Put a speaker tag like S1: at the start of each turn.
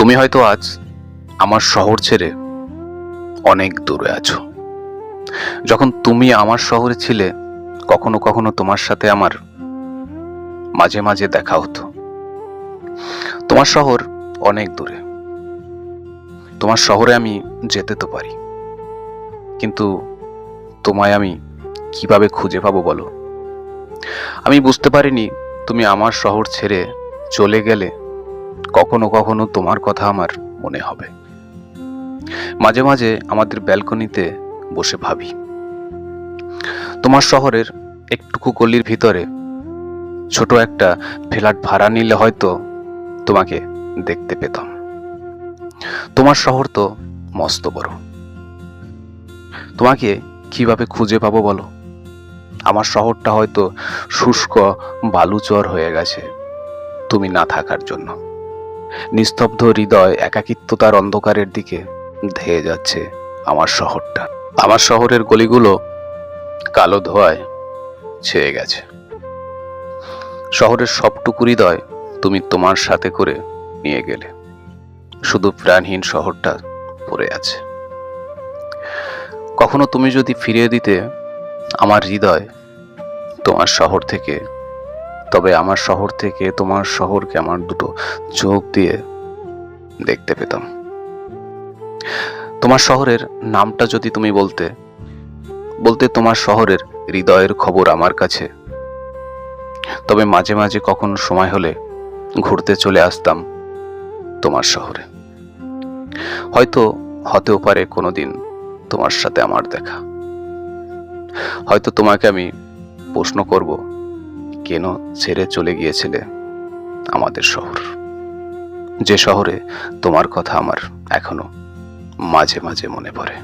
S1: তুমি হয়তো আজ আমার শহর ছেড়ে অনেক দূরে আছো। যখন তুমি আমার শহরে ছিলে, কখনো কখনো তোমার সাথে আমার মাঝে মাঝে দেখা হতো। তোমার শহর অনেক দূরে। তোমার শহরে আমি যেতে তো পারি। কিন্তু তোমায় আমি কীভাবে খুঁজে পাবো বলো? আমি বুঝতে পারিনি তুমি আমার শহর ছেড়ে চলে গেলে কখনো কখনো তোমার কথা আমার মনে হবে। মাঝে মাঝে আমাদের ব্যালকনিতে বসে ভাবি। তোমার শহরের একটুকু গলির ভিতরে ছোট একটা ফ্ল্যাট ভাড়া নিলে হয়তো তোমাকে দেখতে পেতাম। তোমার শহর তো মস্ত বড়। তোমাকে কীভাবে খুঁজে পাবো বলো? আমার শহরটা হয়তো শুষ্ক বালুচর হয়ে গেছে। তুমি না থাকার জন্য। নিস্তব্ধ হৃদয় একাকিত্বতার অন্ধকারের দিকে ধেয়ে যাচ্ছে আমার শহরটা। আমার শহরের গলিগুলো কালো ধোয়ায় ছেয়ে গেছে। শহরের সবটুকু হৃদয় তুমি তোমার সাথে করে নিয়ে গেলে। শুধু প্রাণহীন শহরটা পড়ে আছে। কখনো তুমি যদি ফিরিয়ে দিতে, আমার হৃদয় তোমার শহর থেকে তবে আমার শহর থেকে তোমার শহরকে আমার দুটো চোখ দিয়ে দেখতে পেতাম। তোমার শহরের নামটা যদি তুমি বলতে বলতে তোমার শহরের হৃদয়ের খবর আমার কাছে। তবে মাঝে মাঝে কখনো সময় হলে ঘুরতে চলে আসতাম তোমার শহরে। হয়তো হতেও পারে কোনোদিন তোমার সাথে আমার দেখা। হয়তো তোমাকে আমি প্রশ্ন করব কেন ছেড়ে চলে গিয়েছিলে আমাদের শহর? যে শহরে তোমার কথা আমার এখনও মাঝে মাঝে মনে পড়ে।